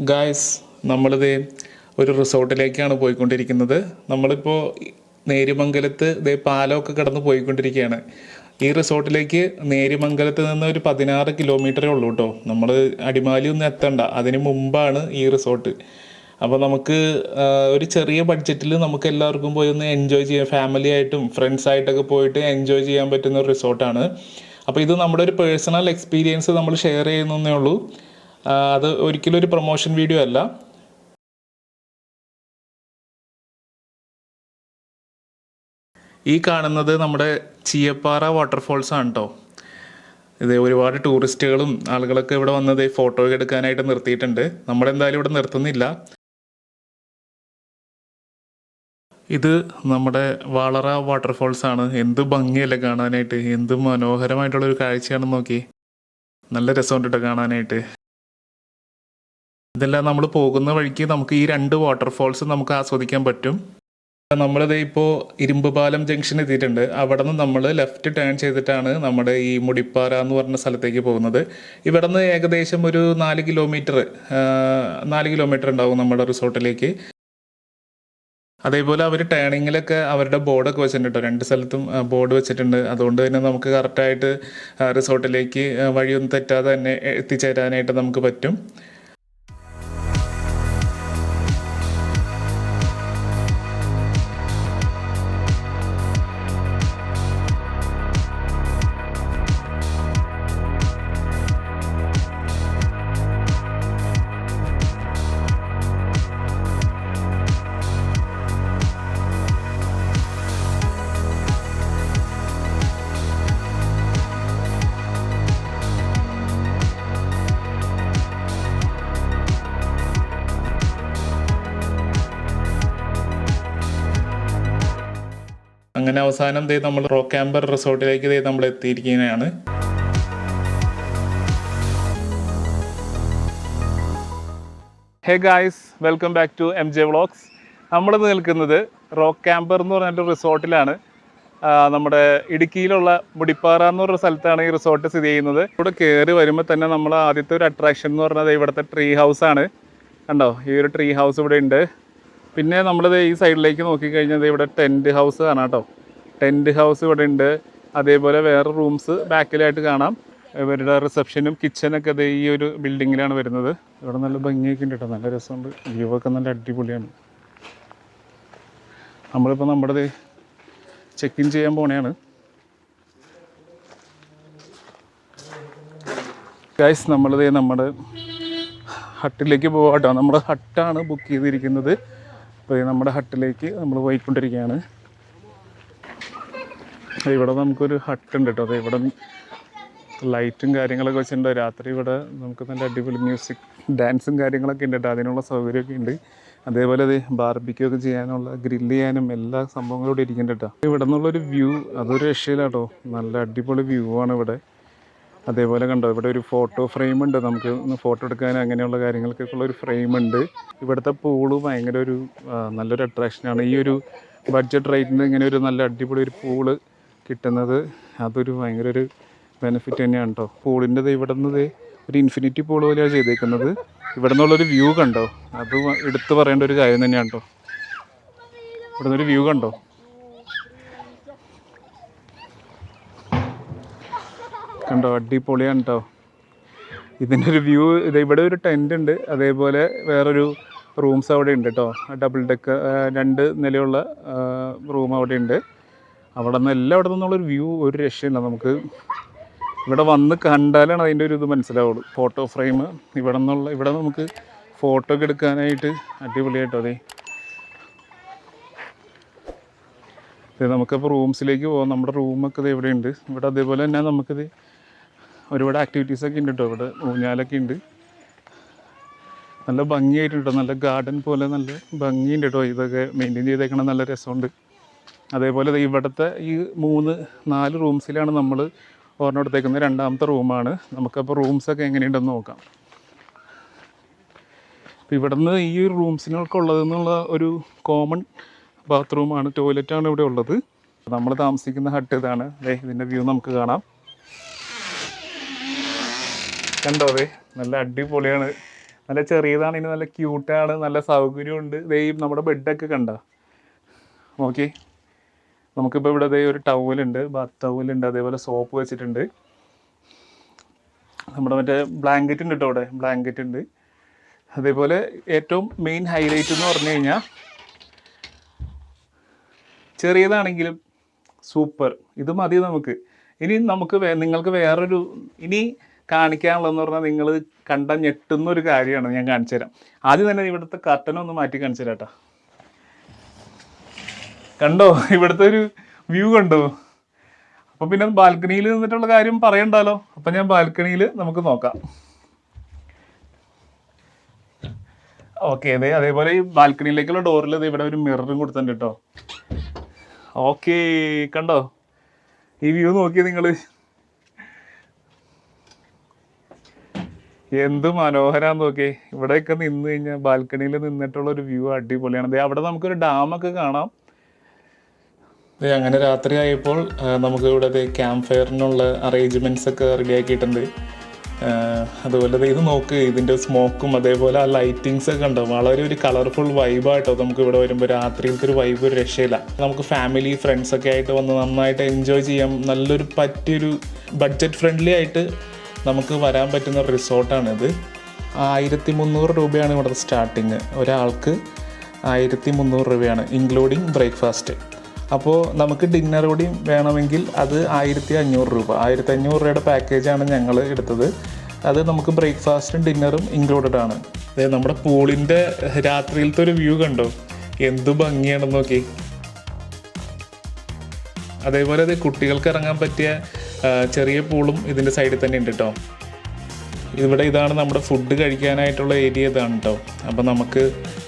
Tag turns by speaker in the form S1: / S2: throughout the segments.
S1: Guys നമ്മളിത് ഒരു റിസോർട്ടിലേക്കാണ് പോയിക്കൊണ്ടിരിക്കുന്നത്. നമ്മളിപ്പോൾ നേരിമംഗലത്ത് ഇതേ പാലമൊക്കെ കടന്ന് പോയിക്കൊണ്ടിരിക്കുകയാണ് ഈ റിസോർട്ടിലേക്ക് നേരിമംഗലത്ത് നിന്ന് ഒരു പതിനാറ് കിലോമീറ്ററേ ഉള്ളൂ കേട്ടോ നമ്മൾ അടിമാലി ഒന്നും എത്തണ്ട. അതിന് മുമ്പാണ് ഈ റിസോർട്ട്. അപ്പോൾ നമുക്ക് ഒരു ചെറിയ ബഡ്ജറ്റിൽ നമുക്ക് എല്ലാവർക്കും പോയി ഒന്ന് എൻജോയ് ചെയ്യാം. ഫാമിലി ആയിട്ടും ഫ്രണ്ട്സ് ആയിട്ടൊക്കെ പോയിട്ട് എൻജോയ് ചെയ്യാൻ പറ്റുന്ന ഒരു റിസോർട്ടാണ്. അപ്പോൾ ഇത് നമ്മുടെ ഒരു പേഴ്സണൽ എക്സ്പീരിയൻസ് നമ്മൾ ഷെയർ ചെയ്യുന്നേ ഉള്ളൂ. അത് ഒരിക്കലും ഒരു പ്രൊമോഷൻ വീഡിയോ അല്ല. ഈ കാണുന്നത് നമ്മുടെ ചീയപ്പാറ വാട്ടർഫോൾസ് ആണ് കേട്ടോ ഇത് ഒരുപാട് ടൂറിസ്റ്റുകളും ആളുകളൊക്കെ ഇവിടെ വന്നത് ഫോട്ടോ എടുക്കാനായിട്ട് നിർത്തിയിട്ടുണ്ട്. നമ്മളെന്തായാലും ഇവിടെ നിർത്തുന്നില്ല. ഇത് നമ്മുടെ വാളറ വാട്ടർഫോൾസ് ആണ്. എന്ത് ഭംഗിയല്ലേ കാണാനായിട്ട്. എന്ത് മനോഹരമായിട്ടുള്ളൊരു കാഴ്ചയാണെന്ന് നോക്കി. നല്ല രസമുണ്ട് കേട്ടോ കാണാനായിട്ട്. ഇതെല്ലാം നമ്മൾ പോകുന്ന വഴിക്ക് നമുക്ക് ഈ രണ്ട് വാട്ടർഫോൾസ് നമുക്ക് ആസ്വദിക്കാൻ പറ്റും. നമ്മളിത് ഇപ്പോൾ ഇരുമ്പുപാലം ജംഗ്ഷൻ എത്തിയിട്ടുണ്ട്. അവിടെ നിന്ന് നമ്മൾ ലെഫ്റ്റ് ടേൺ ചെയ്തിട്ടാണ് നമ്മുടെ ഈ മുടിപ്പാറ എന്ന് പറഞ്ഞ സ്ഥലത്തേക്ക് പോകുന്നത്. ഇവിടെ നിന്ന് ഏകദേശം ഒരു നാല് കിലോമീറ്റർ നാല് കിലോമീറ്റർ ഉണ്ടാവും നമ്മുടെ റിസോർട്ടിലേക്ക്. അതേപോലെ അവർ ടേണിങ്ങിലൊക്കെ അവരുടെ ബോർഡൊക്കെ വെച്ചിട്ടുണ്ട്. രണ്ട് സ്ഥലത്തും ബോർഡ് വെച്ചിട്ടുണ്ട്. അതുകൊണ്ട് തന്നെ നമുക്ക് കറക്റ്റായിട്ട് റിസോർട്ടിലേക്ക് വഴിയൊന്നും തെറ്റാതെ തന്നെ എത്തിച്ചേരാനായിട്ട് നമുക്ക് പറ്റും. അങ്ങനെ അവസാനം ദേ നമ്മൾ റോക്ക് ക്യാമ്പർ റിസോർട്ടിലേക്ക് ദേ നമ്മൾ എത്തിയിരിക്കുന്നതാണ് hey guys welcome back to M J vlogs നമ്മൾ നിൽക്കുന്നത് റോക്ക് ക്യാമ്പർ എന്ന് പറഞ്ഞിട്ട് റിസോർട്ടിലാണ്. നമ്മുടെ ഇടുക്കിയിലുള്ള മുടിപ്പാറ എന്ന് പറഞ്ഞ സ്ഥലത്താണ് ഈ റിസോർട്ട് സ്ഥിതി ചെയ്യുന്നത്. ഇവിടെ കയറി വരുമ്പോൾ തന്നെ നമ്മൾ ആദ്യത്തെ ഒരു അട്രാക്ഷൻ എന്ന് പറഞ്ഞത് ഇവിടുത്തെ ട്രീ ഹൗസ് ആണ്. കണ്ടോ? ഈ ഒരു ട്രീ ഹൗസ് ഇവിടെ ഉണ്ട്. പിന്നെ നമ്മളിത് ഈ സൈഡിലേക്ക് നോക്കിക്കഴിഞ്ഞാൽ ഇവിടെ ടെന്റ് ഹൗസ് കാണാം കേട്ടോ. ടെന്റ് ഹൗസ് ഇവിടെ ഉണ്ട്. അതേപോലെ വേറെ റൂംസ് ബാക്കിലായിട്ട് കാണാം. ഇവരുടെ റിസപ്ഷനും കിച്ചനൊക്കെ ദേ ഈ ഒരു ബിൽഡിങ്ങിലാണ് വരുന്നത്. ഇവിടെ നല്ല ഭംഗിയൊക്കെ ഉണ്ട് കേട്ടോ നല്ല രസമുണ്ട്. വ്യൂ ഒക്കെ നല്ല അടിപൊളിയാണ്. നമ്മളിപ്പോൾ നമ്മുടെ ചെക്ക് ഇൻ ചെയ്യാൻ പോണെയാണ്. ഗൈസ് നമ്മളിത് നമ്മുടെ ഹട്ടിലേക്ക് പോവാട്ടോ. നമ്മുടെ ഹട്ടാണ് ബുക്ക് ചെയ്തിരിക്കുന്നത്. അപ്പോൾ നമ്മുടെ ഹട്ടിലേക്ക് നമ്മൾ പോയിക്കൊണ്ടിരിക്കുകയാണ്. ഇവിടെ നമുക്കൊരു ഹട്ട് ഉണ്ട് കേട്ടോ അത് ഇവിടെ ലൈറ്റും കാര്യങ്ങളൊക്കെ വെച്ചിട്ടുണ്ട്. രാത്രി ഇവിടെ നമുക്ക് നല്ല അടിപൊളി മ്യൂസിക് ഡാൻസും കാര്യങ്ങളൊക്കെ ഉണ്ട് കേട്ടോ അതിനുള്ള സൗകര്യമൊക്കെ ഉണ്ട്. അതേപോലെ അത് ബാർബിക്യൂ ഒക്കെ ചെയ്യാനുള്ള ഗ്രില്ല് ചെയ്യാനും എല്ലാ സംഭവങ്ങളും ഇവിടെ ഇരിക്കുന്നുണ്ട് കേട്ടോ ഇവിടെ നിന്നുള്ളൊരു വ്യൂ അതൊരു രക്ഷയിലാട്ടോ. നല്ല അടിപൊളി വ്യൂ ആണ് ഇവിടെ. അതേപോലെ കണ്ടോ ഇവിടെ ഒരു ഫോട്ടോ ഫ്രെയിം ഉണ്ട്. നമുക്ക് ഫോട്ടോ എടുക്കാൻ അങ്ങനെയുള്ള കാര്യങ്ങൾക്കൊക്കെ ഉള്ള ഒരു ഫ്രെയിം ഉണ്ട്. ഇവിടുത്തെ പൂൾ ഭയങ്കര ഒരു നല്ലൊരു അട്രാക്ഷനാണ് ഈ ഒരു ബഡ്ജറ്റ് റേറ്റിന് ഇങ്ങനെ ഒരു നല്ല അടിപൊളി ഒരു പൂൾ കിട്ടുന്നത് അതൊരു ഭയങ്കര ഒരു ബെനിഫിറ്റ് തന്നെയാണ് കേട്ടോ പൂളിന്റെ ഇവിടെ നിന്ന് ഒരു ഇൻഫിനിറ്റി പൂൾ പോലെയാണ് ചെയ്തേക്കുന്നത്. ഇവിടെ നിന്നുള്ളൊരു വ്യൂ കണ്ടോ? അത് എടുത്തു പറയേണ്ട ഒരു കാര്യം തന്നെയാണ് കേട്ടോ ഇവിടെ നിന്നൊരു വ്യൂ കണ്ടോ? കണ്ടോ? അടിപൊളിയാണ് കേട്ടോ ഇതിന്റെ ഒരു വ്യൂ ഇത് ഇവിടെ ഒരു ടെന്റ് ഉണ്ട്. അതേപോലെ വേറൊരു റൂംസ് അവിടെ ഉണ്ട് കേട്ടോ ഡബിൾ ഡെക്ക് രണ്ട് നിലയുള്ള റൂം അവിടെ ഉണ്ട്. അവിടെ നിന്ന് എല്ലായിടത്തു നിന്നുള്ളൊരു വ്യൂ ഒരു രക്ഷയില്ല. നമുക്ക് ഇവിടെ വന്ന് കണ്ടാലാണ് അതിന്റെ ഒരു ഇത് മനസ്സിലാവുള്ളൂ. ഫോട്ടോ ഫ്രെയിം ഇവിടെ നിന്നുള്ള ഇവിടെ നമുക്ക് ഫോട്ടോ ഒക്കെ എടുക്കാനായിട്ട് അടിപൊളിയായിട്ടോ അതെ നമുക്കപ്പോൾ റൂംസിലേക്ക് പോകാം നമ്മുടെ റൂമൊക്കെ ഇത് ഇവിടെ ഉണ്ട് ഇവിടെ അതേപോലെ തന്നെ നമുക്കിത് ഒരുപാട് ആക്ടിവിറ്റീസൊക്കെ ഉണ്ട് കേട്ടോ ഇവിടെ ഊഞ്ഞാലൊക്കെ ഉണ്ട്. നല്ല ഭംഗിയായിട്ടുണ്ട് നല്ല ഗാർഡൻ പോലെ നല്ല ഭംഗിയുണ്ട് കേട്ടോ ഇതൊക്കെ മെയിന്റെയിൻ ചെയ്തേക്കണം നല്ല രസമുണ്ട്. അതേപോലെ ഇവിടുത്തെ ഈ മൂന്ന് നാല് റൂംസിലാണ് നമ്മൾ ഓർമ്മ എടുത്തേക്കുന്നത്. രണ്ടാമത്തെ റൂമാണ്. നമുക്കപ്പോൾ റൂംസൊക്കെ എങ്ങനെയുണ്ടെന്ന് നോക്കാം. അപ്പോൾ ഇവിടുന്ന് ഈ റൂംസിനൊക്കെ ഉള്ളതെന്നുള്ള ഒരു കോമൺ ബാത്റൂമാണ് ടോയ്ലറ്റാണ് ഇവിടെ ഉള്ളത്. നമ്മൾ താമസിക്കുന്ന ഹട്ട് ഇതാണ്. ദേ ഇതിന്റെ വ്യൂ നമുക്ക് കാണാം. കണ്ടോ അതെ നല്ല അടിപൊളിയാണ്. നല്ല ചെറിയതാണ് ഇനി നല്ല ക്യൂട്ടാണ് നല്ല സൗകര്യമുണ്ട്. ദേ നമ്മുടെ ബെഡൊക്കെ കണ്ട? ഓക്കെ നമുക്കിപ്പോൾ ഇവിടെ അതേ ഒരു ടവലുണ്ട് ബാത്ത് ടവലുണ്ട് അതേപോലെ സോപ്പ് വെച്ചിട്ടുണ്ട്. നമ്മുടെ മറ്റേ ബ്ലാങ്കറ്റ് ഉണ്ട് കേട്ടോ അവിടെ ബ്ലാങ്കറ്റ് ഉണ്ട്. അതേപോലെ ഏറ്റവും മെയിൻ ഹൈലൈറ്റ് എന്ന് പറഞ്ഞു കഴിഞ്ഞാൽ ചെറിയതാണെങ്കിലും സൂപ്പർ ഇത് മതി നമുക്ക്. ഇനി നമുക്ക് നിങ്ങൾക്ക് വേറൊരു ഇനി കാണിക്കാനുള്ളതെന്ന് പറഞ്ഞാൽ നിങ്ങൾ കണ്ട ഞെട്ടുന്ന ഒരു കാര്യമാണ് ഞാൻ കാണിച്ചു തരാം ആദ്യം തന്നെ ഇവിടുത്തെ കർട്ടനൊന്ന് മാറ്റി കാണിച്ചു തരാം കേട്ടോ കണ്ടോ? ഇവിടുത്തെ ഒരു വ്യൂ കണ്ടോ? അപ്പൊ പിന്നെ ബാൽക്കണിയിൽ നിന്നിട്ടുള്ള കാര്യം പറയണ്ടല്ലോ അപ്പൊ ഞാൻ ബാൽക്കണിയിൽ നമുക്ക് നോക്കാം. ഓക്കെ അതെ അതേപോലെ ഈ ബാൽക്കണിയിലേക്കുള്ള ഡോറിൽ ഇവിടെ ഒരു മിററും കൊടുത്തിട്ടുണ്ട് കേട്ടോ. ഓക്കെ കണ്ടോ? ഈ വ്യൂ നോക്കി നിങ്ങൾ എന്ത് മനോഹരാന്ന് നോക്കി ഇവിടെയൊക്കെ നിന്ന് കഴിഞ്ഞാൽ ബാൽക്കണിയിൽ നിന്നിട്ടുള്ള ഒരു വ്യൂ അടിപൊളിയാണ്. അവിടെ നമുക്കൊരു ഡാമൊക്കെ കാണാം. അങ്ങനെ രാത്രി ആയപ്പോൾ ആ, നമുക്ക് ഇവിടെ ക്യാമ്പ് ഫയറിനുള്ള അറേഞ്ച്മെന്റ്സ് ഒക്കെ റെഡി ആക്കിയിട്ടുണ്ട്. അതുപോലെ ഇത് നോക്ക് ഇതിന്റെ സ്മോക്കും അതേപോലെ ആ ലൈറ്റിങ്സ് ഒക്കെ ഉണ്ടോ വളരെ ഒരു കളർഫുൾ വൈബായിട്ടോ നമുക്ക് ഇവിടെ വരുമ്പോൾ രാത്രിയിലത്തെ ഒരു വൈബ് ഒരു രക്ഷയില്ല. നമുക്ക് ഫാമിലി ഫ്രണ്ട്സ് ഒക്കെ ആയിട്ട് വന്ന് നന്നായിട്ട് എൻജോയ് ചെയ്യാം. നല്ലൊരു പറ്റിയൊരു ബഡ്ജറ്റ് ഫ്രണ്ട്ലി ആയിട്ട് നമുക്ക് വരാൻ പറ്റുന്ന റിസോർട്ടാണ് ഇത്. ആയിരത്തി മുന്നൂറ് രൂപയാണ് ഇവിടുത്തെ സ്റ്റാർട്ടിങ് ഒരാൾക്ക് ആയിരത്തി മുന്നൂറ് രൂപയാണ് ഇൻക്ലൂഡിങ് ബ്രേക്ക്ഫാസ്റ്റ് അപ്പോൾ നമുക്ക് ഡിന്നർ കൂടി വേണമെങ്കിൽ അത് ആയിരത്തി അഞ്ഞൂറ് രൂപ. ആയിരത്തി അഞ്ഞൂറ് രൂപയുടെ പാക്കേജാണ് ഞങ്ങൾ എടുത്തത്. അത് നമുക്ക് ബ്രേക്ക്ഫാസ്റ്റും ഡിന്നറും ഇൻക്ലൂഡഡ് ആണ്. അതായത് നമ്മുടെ പൂളിന്റെ രാത്രിയിലത്തെ ഒരു വ്യൂ കണ്ടോ? എന്ത് ഭംഗിയാണെന്ന് നോക്കി. അതേപോലെ അത് കുട്ടികൾക്ക് ഇറങ്ങാൻ പറ്റിയ ചെറിയ പൂളും ഇതിന്റെ സൈഡിൽ തന്നെ ഉണ്ട് കേട്ടോ ഇവിടെ ഇതാണ് നമ്മുടെ ഫുഡ് കഴിക്കാനായിട്ടുള്ള ഏരിയ ഇതാണ് കേട്ടോ അപ്പോൾ നമുക്ക്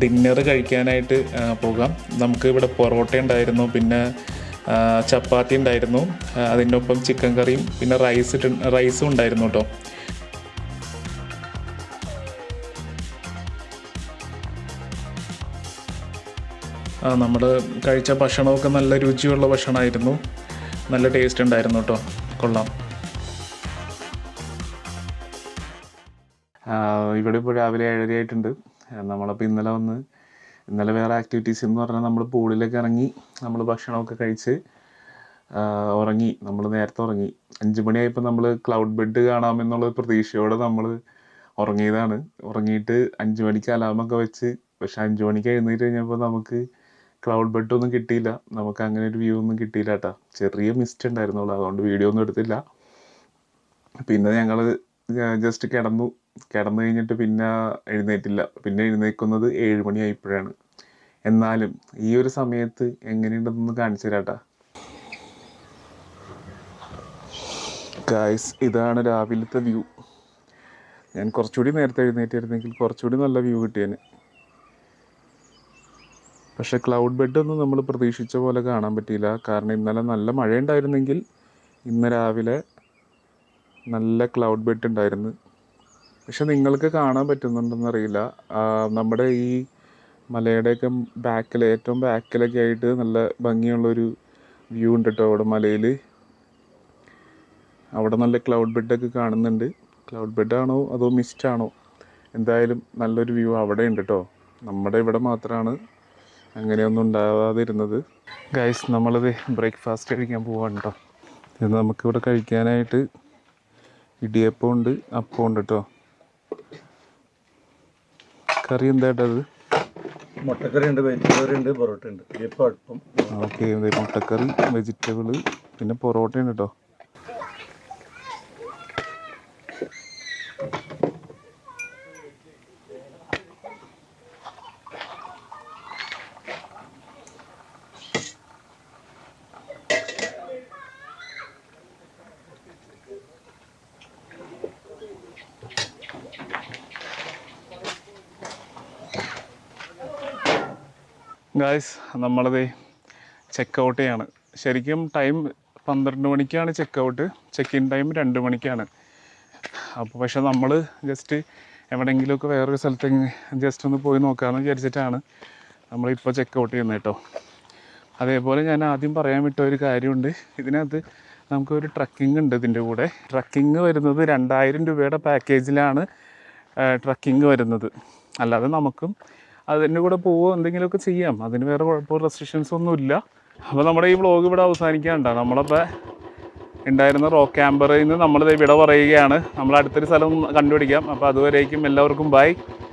S1: ഡിന്നർ കഴിക്കാനായിട്ട് പോകാം. നമുക്ക് ഇവിടെ പൊറോട്ട ഉണ്ടായിരുന്നു പിന്നെ ചപ്പാത്തി ഉണ്ടായിരുന്നു അതിനൊപ്പം ചിക്കൻ കറിയും പിന്നെ റൈസ് ഇട്ട് റൈസും ഉണ്ടായിരുന്നു കേട്ടോ ആ നമ്മൾ കഴിച്ച ഭക്ഷണമൊക്കെ നല്ല രുചിയുള്ള ഭക്ഷണമായിരുന്നു. നല്ല ടേസ്റ്റ് ഉണ്ടായിരുന്നു കേട്ടോ കൊള്ളാം. ഇവിടെ ഇപ്പോൾ രാവിലെ ഏഴര ആയിട്ടുണ്ട്. നമ്മളപ്പോൾ ഇന്നലെ വന്ന് ഇന്നലെ വേറെ ആക്ടിവിറ്റീസ് എന്ന് പറഞ്ഞാൽ നമ്മൾ പൂളിലേക്ക് ഇറങ്ങി നമ്മൾ ഭക്ഷണമൊക്കെ കഴിച്ച് ഉറങ്ങി. നമ്മൾ നേരത്തെ ഉറങ്ങി. അഞ്ച് മണിയായപ്പോൾ നമ്മൾ ക്ലൗഡ് ബെഡ് കാണാമെന്നുള്ള പ്രതീക്ഷയോടെ നമ്മൾ ഉറങ്ങിയതാണ്. ഉറങ്ങിയിട്ട് അഞ്ച് മണിക്ക് അലാമൊക്കെ വെച്ച് പക്ഷെ അഞ്ച് മണിക്ക് എഴുന്നേറ്റ് കഴിഞ്ഞപ്പോൾ നമുക്ക് ക്ലൗഡ് ബെഡ് ഒന്നും കിട്ടിയില്ല. നമുക്ക് അങ്ങനെ ഒരു വ്യൂ ഒന്നും കിട്ടിയില്ല കേട്ടോ ചെറിയ മിസ്റ്റ് ഉണ്ടായിരുന്നുള്ളൂ. അതുകൊണ്ട് വീഡിയോ ഒന്നും എടുത്തില്ല. പിന്നെ ഞങ്ങൾ ജസ്റ്റ് കിടന്നു. കിടന്നു കഴിഞ്ഞിട്ട് പിന്നെ എഴുന്നേറ്റില്ല. പിന്നെ എഴുന്നേൽക്കുന്നത് ഏഴ് മണിയായപ്പോഴാണ് എന്നാലും ഈ ഒരു സമയത്ത് എങ്ങനെയുണ്ടെന്നൊന്ന് കാണിച്ചു തരാട്ടാ. ഗായ്സ് ഇതാണ് രാവിലത്തെ വ്യൂ ഞാൻ കുറച്ചുകൂടി നേരത്തെ എഴുന്നേറ്റായിരുന്നെങ്കിൽ കുറച്ചുകൂടി നല്ല വ്യൂ കിട്ടിയേനെ. പക്ഷെ ക്ലൗഡ് ബെഡ് ഒന്നും നമ്മൾ പ്രതീക്ഷിച്ച പോലെ കാണാൻ പറ്റിയില്ല. കാരണം ഇന്നലെ നല്ല മഴ ഉണ്ടായിരുന്നെങ്കിൽ ഇന്ന് രാവിലെ നല്ല ക്ലൗഡ് ബെഡ് ഉണ്ടായിരുന്നു. പക്ഷെ നിങ്ങൾക്ക് കാണാൻ പറ്റുന്നുണ്ടെന്ന് അറിയില്ല നമ്മുടെ ഈ മലയുടെയൊക്കെ ബാക്കിൽ ഏറ്റവും ബാക്കിലൊക്കെ ആയിട്ട് നല്ല ഭംഗിയുള്ളൊരു വ്യൂ ഉണ്ട് കേട്ടോ അവിടെ മലയിൽ അവിടെ നല്ല ക്ലൗഡ് ബെഡൊക്കെ കാണുന്നുണ്ട്. ക്ലൗഡ് ബെഡാണോ അതോ മിസ്റ്റ് ആണോ? എന്തായാലും നല്ലൊരു വ്യൂ അവിടെ ഉണ്ട് കേട്ടോ നമ്മുടെ ഇവിടെ മാത്രമാണ് അങ്ങനെയൊന്നും ഉണ്ടാവാതിരുന്നത്. ഗൈസ് നമ്മളത് ബ്രേക്ക്ഫാസ്റ്റ് കഴിക്കാൻ പോവാണ് കേട്ടോ നമുക്കിവിടെ കഴിക്കാനായിട്ട് ഇടിയപ്പം ഉണ്ട് അപ്പം ഉണ്ട് കേട്ടോ കറി എന്തായിട്ടത്
S2: മുട്ടക്കറി ഉണ്ട് വെജിറ്റബിൾ ഉണ്ട് പൊറോട്ട ഉണ്ട്. ഇപ്പം അടുപ്പം
S1: ഓക്കെ. മുട്ടക്കറി വെജിറ്റബിൾ പിന്നെ പൊറോട്ട ഉണ്ട് കേട്ടോ ഗായ്സ് നമ്മളത് ചെക്ക് ഔട്ട് ചെയ്യാണ് ശരിക്കും ടൈം പന്ത്രണ്ട് മണിക്കാണ് check out check in time രണ്ട് മണിക്കാണ്. അപ്പോൾ പക്ഷെ നമ്മൾ ജസ്റ്റ് എവിടെയെങ്കിലുമൊക്കെ വേറൊരു സ്ഥലത്ത് ജസ്റ്റ് ഒന്ന് പോയി നോക്കാമെന്ന് വിചാരിച്ചിട്ടാണ് നമ്മളിപ്പോൾ ചെക്ക് ഔട്ട് ചെയ്യുന്നത് കേട്ടോ അതേപോലെ ഞാൻ ആദ്യം പറയാൻ വിട്ട ഒരു കാര്യമുണ്ട്. ഇതിനകത്ത് നമുക്കൊരു ട്രക്കിംഗ് ഉണ്ട് ഇതിന്റെ കൂടെ. ട്രക്കിംഗ് വരുന്നത് രണ്ടായിരം രൂപയുടെ പാക്കേജിലാണ് ട്രക്കിംഗ് വരുന്നത്. അല്ലാതെ നമുക്കും അതിന്റെ കൂടെ പോവുക എന്തെങ്കിലുമൊക്കെ ചെയ്യാം. അതിന് വേറെ കുഴപ്പമോ റെസ്ട്രിക്ഷൻസ് ഒന്നും ഇല്ല. അപ്പോൾ നമ്മുടെ ഈ വ്ളോഗ് ഇവിടെ അവസാനിക്കാണ്ട നമ്മളപ്പോൾ ഉണ്ടായിരുന്ന റോക്ക് ക്യാമ്പറിൽ നിന്ന് നമ്മളിത് ഇവിടെ പറയുകയാണ്. നമ്മൾ അടുത്തൊരു സ്ഥലം കണ്ടുപിടിക്കാം. അപ്പോൾ അതുവരേക്കും എല്ലാവർക്കും ബൈ